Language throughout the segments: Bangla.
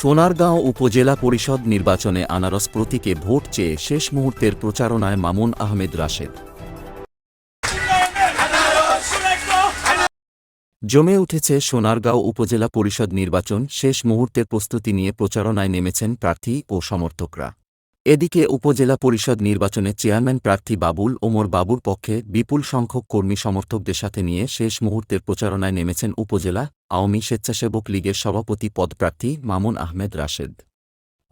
সোনারগাঁও উপজেলা পরিষদ নির্বাচনে আনারস প্রতীকে ভোট চেয়ে শেষ মুহূর্তের প্রচারণায় মামুন আহমেদ রাশেদ। জমে উঠেছে সোনারগাঁও উপজেলা পরিষদ নির্বাচন, শেষ মুহূর্তের প্রস্তুতি নিয়ে প্রচারণায় নেমেছেন প্রার্থী ও সমর্থকরা। এদিকে উপজেলা পরিষদ নির্বাচনে চেয়ারম্যান প্রার্থী বাবুল ওমর বাবুর পক্ষে বিপুল সংখ্যক কর্মী সমর্থকদের সাথে নিয়ে শেষ মুহূর্তের প্রচারণায় নেমেছেন উপজেলা আওয়ামী স্বেচ্ছাসেবক লীগের সভাপতি পদপ্রার্থী মামুন আহমেদ রাশেদ।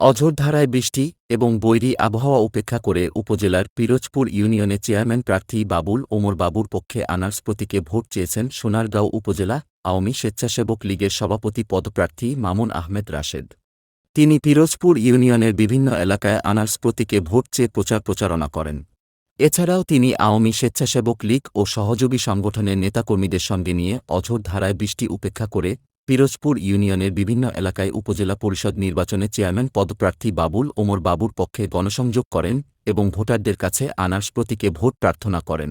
অঝোরধারায় বৃষ্টি এবং বৈরী আবহাওয়া উপেক্ষা করে উপজেলার পিরোজপুর ইউনিয়নে চেয়ারম্যান প্রার্থী বাবুল ওমর বাবুর পক্ষে আনার্স প্রতীকে ভোট চেয়েছেন সোনারগাঁও উপজেলা আওয়ামী স্বেচ্ছাসেবক লীগের সভাপতি পদপ্রার্থী মামুন আহমেদ রাশেদ। তিনি পিরোজপুর ইউনিয়নের বিভিন্ন এলাকায় আনার্স প্রতীকে ভোট চেয়ে প্রচার প্রচারণা করেন। এছাড়াও তিনি আওয়ামী স্বেচ্ছাসেবক লীগ ও সহযোগী সংগঠনের নেতাকর্মীদের সঙ্গে নিয়ে অঝোর ধারায় বৃষ্টি উপেক্ষা করে পিরোজপুর ইউনিয়নের বিভিন্ন এলাকায় উপজেলা পরিষদ নির্বাচনে চেয়ারম্যান পদপ্রার্থী বাবুল ওমর বাবুর পক্ষে গণসংযোগ করেন এবং ভোটারদের কাছে আনার্স প্রতীকে ভোট প্রার্থনা করেন।